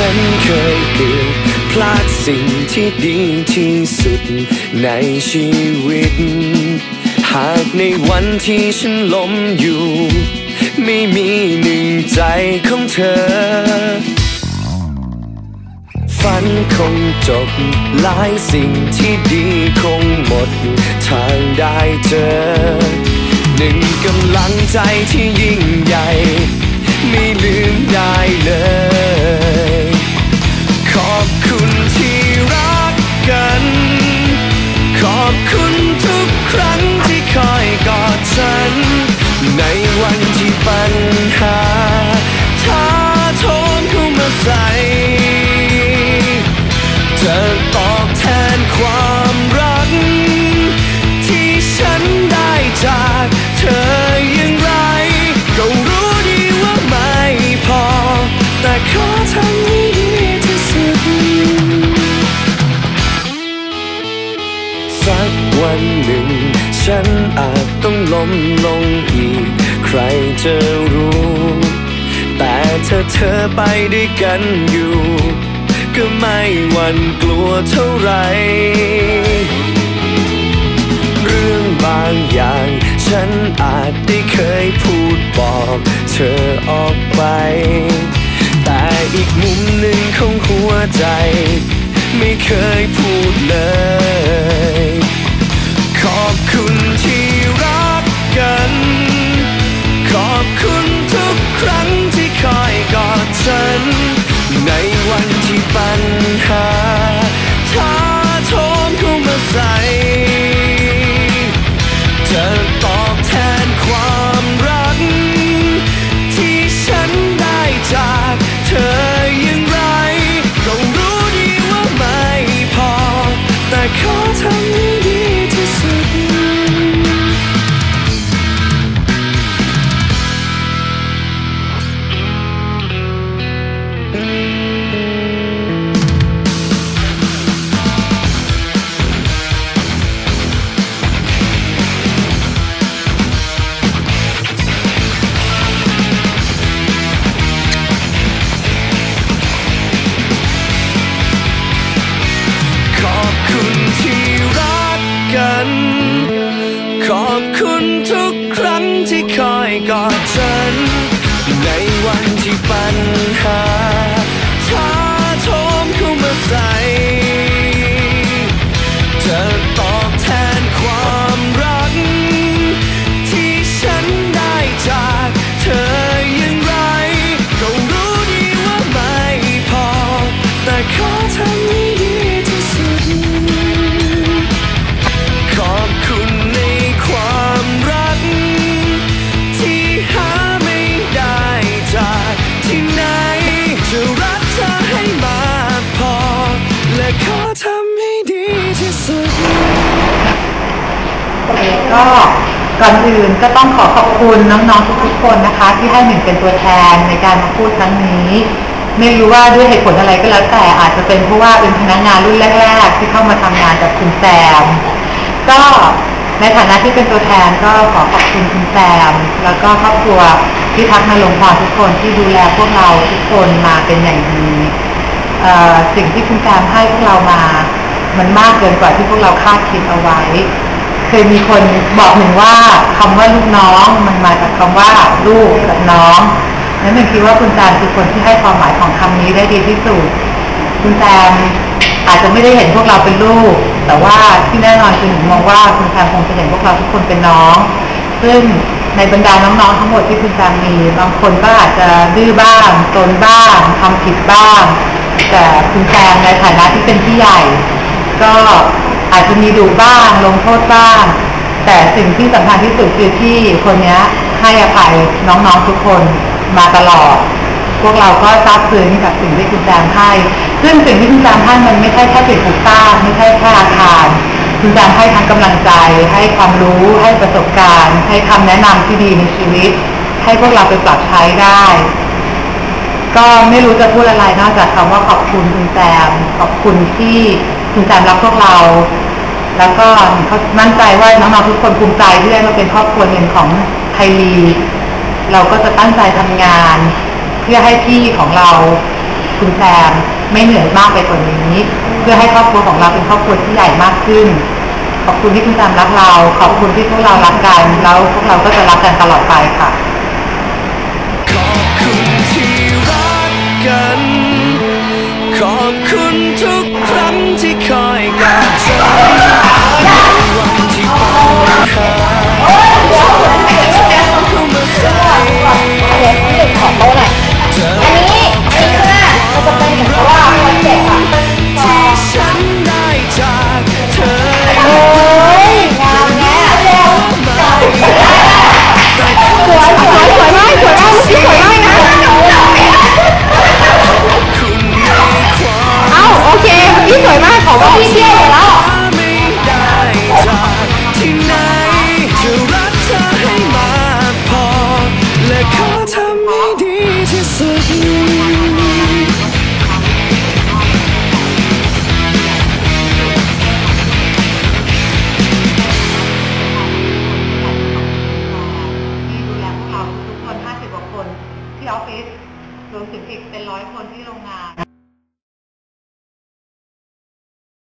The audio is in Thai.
ฉันเคยเกลียดพลาดสิ่งที่ดีที่สุดในชีวิต หากในวันที่ฉันล้มอยู่ ไม่มีหนึ่งใจของเธอ ฝันคงจบหลายสิ่งที่ดีคงหมด ทางได้เจอ หนึ่งกำลังใจที่ ทุกครั้ง ต้องล้มลงอีก ใครจะรู้ แต่ถ้าเธอไปด้วยกันอยู่ ก็ไม่หวั่นกลัวเท่าไร เรื่องบางอย่าง ฉันอาจได้เคยพูดบอกเธอออกไป แต่อีกมุมหนึ่งของหัวใจ ไม่เคยพูดเลย ทุกครั้งที่คอยกอดฉัน ในวันที่ปัญหาท้า ก็ก่อนอื่นก็ต้องขอขอบคุณน้องๆทุกๆคนนะคะ ที่ให้หนึ่งเป็นตัวแทนในการมาพูดครั้งนี้ ไม่รู้ว่าด้วยเหตุผลอะไรก็แล้วแต่อาจจะเป็นเพราะว่าเป็นพนักงานรุ่นแรกๆที่เข้ามาทำงานกับคุณแซมก็ในฐานะที่เป็นตัวแทนก็ขอขอบคุณคุณแซมแล้วก็ครอบครัวที่พักนรงค์พรทุกคนที่ดูแลพวกเราทุกคนมาเป็นอย่างดีสิ่งที่คุณแซมให้พวกเรามา มันมากเกินกว่าที่พวกเราคาดคิดเอาไว้ เคยมีคนบอกหนึ่งว่าคำว่าลูกน้องมันมาจากคำว่าลูกกับน้องนั้นหนึ่งคิดว่าคุณแซมคือคนที่ให้ความหมายของคำนี้ได้ดีที่สุดคุณแซมอาจจะไม่ได้เห็นพวกเราเป็นลูก แต่ว่าที่แน่นอนคือหนูมองว่าคุณแซมคงจะเห็นพวกเราทุกคนเป็นน้อง ซึ่งในบรรดาน้องๆทั้งหมดที่คุณแซมมีบางคนก็อาจจะดื้อบ้างตนบ้างทำผิดบ้าง แต่คุณแซมในฐานะที่เป็นพี่ใหญ่ ก็ อาจจะมีดุบ้างลงโทษบ้าง แต่สิ่งที่สำคัญที่สุดคือที่คนนี้ให้อภัยน้องๆทุกคนมาตลอด พวกเราก็ซาบซึ้งกับสิ่งที่คุณแซมให้ซึ่งสิ่งที่คุณแซมให้มันไม่ใช่แค่สิ่งปลูกสร้างไม่ใช่แค่อาคารคุณแซมให้ทั้งกำลังใจ ให้ความรู้ให้ประสบการณ์ ให้คำแนะนำที่ดีในชีวิต ให้พวกเราไปปรับใช้ได้ก็ไม่รู้จะพูดอะไรนอกจากคำว่าขอบคุณคุณแซมขอบคุณที่คุณแซมรักพวกเรา แล้วก็เขามั่นใจว่าน้องๆทุกคนภูมิใจที่ได้มาเป็นครอบครัวหนึ่งของไทยลีเราก็จะตั้งใจทำงาน เพื่อให้พี่ของเราคุณแซมไม่เหนื่อยมากไปกว่านี้ เพื่อให้ครอบครัวของเราเป็นครอบครัวที่ใหญ่มากขึ้น ขอบคุณที่คุณแซมรักเรา ขอบคุณที่พวกเรารักกันแล้วพวกเราก็จะรักกันตลอดไปค่ะขอบคุณที่รักกัน ขอบคุณทุก ถึงอีกเป็นร้อยคนที่โรงงาน